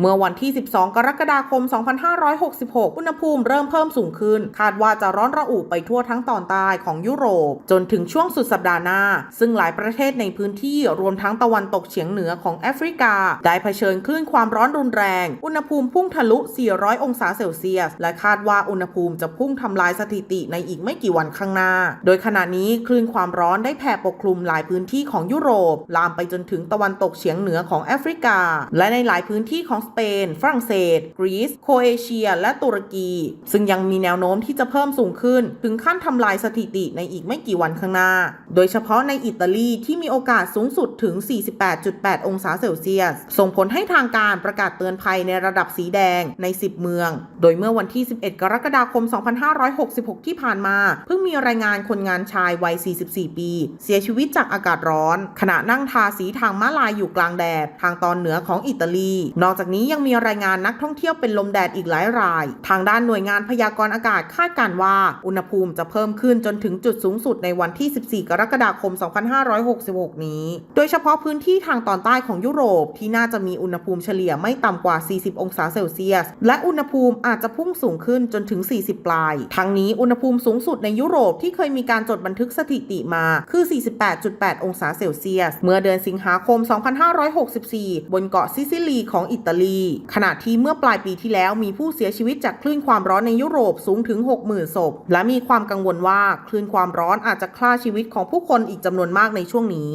เมื่อวันที่ 12 กรกฎาคม 2566 อุณหภูมิเริ่มเพิ่มสูงขึ้น คาดว่าจะร้อนระอุไปทั่วทั้งตอนใต้ของยุโรป จนถึงช่วงสุดสัปดาห์หน้า ซึ่งหลายประเทศในพื้นที่รวมทั้งตะวันตกเฉียงเหนือของแอฟริกา ได้เผชิญคลื่นความร้อนรุนแรง อุณหภูมิพุ่งทะลุ 400 องศาเซลเซียส และคาดว่าอุณหภูมิจะพุ่งทำลายสถิติในอีกไม่กี่วันข้างหน้า โดยขณะนี้คลื่นความร้อนได้แผ่ปกคลุมหลายพื้นที่ของยุโรป ลามไปจนถึงตะวันตกเฉียงเหนือของแอฟริกา และในหลายพื้นที่ของสเปน ฝรั่งเศส กรีซ โคเอเชีย และตุรกี ซึ่งยังมีแนวโน้มที่จะเพิ่มสูงขึ้น ถึงขั้นทำลายสถิติในอีกไม่กี่วันข้างหน้า โดยเฉพาะในอิตาลีที่มีโอกาสสูงสุดถึง 48.8 องศาเซลเซียส ส่งผลให้ทางการประกาศเตือนภัยในระดับสีแดงใน 10 เมือง โดยเมื่อวันที่ 11 กรกฎาคม 2566 ที่ผ่านมา เพิ่งมีรายงานคนงานชายวัย 44 ปี เสียชีวิตจากอากาศร้อน ขณะนั่งทาสีทางม้าลายอยู่กลางแดดทางตอนเหนือของอิตาลี นอกจากนี้ยังมีรายงานนักท่องเที่ยวเป็นลมแดดอีกหลายราย ทางด้านหน่วยงานพยากรณ์อากาศคาดการว่า อุณหภูมิจะเพิ่มขึ้นจนถึงจุดสูงสุดในวันที่ 14 กรกฎาคม 2566 นี้ โดยเฉพาะพื้นที่ทางตอนใต้ของยุโรปที่น่าจะมีอุณหภูมิเฉลี่ยไม่ต่ำกว่า 40 องศาเซลเซียส และอุณหภูมิอาจจะพุ่งสูงขึ้นจนถึง 40 ปลาย ทั้งนี้อุณหภูมิสูงสุดในยุโรปที่เคยมีการจดบันทึกสถิติมาคือ 48.8 องศาเซลเซียส เมื่อเดือนสิงหาคม 2564 บนเกาะซิซิลีของอิตาลีลีขณะที่เมื่อปลายปีที่แล้วมีผู้เสียชีวิตจากคลื่นความร้อนในยุโรปสูงถึง 60,000 ศพ และมีความกังวลว่าคลื่นความร้อนอาจจะฆ่าชีวิตของผู้คนอีกจำนวนมากในช่วงนี้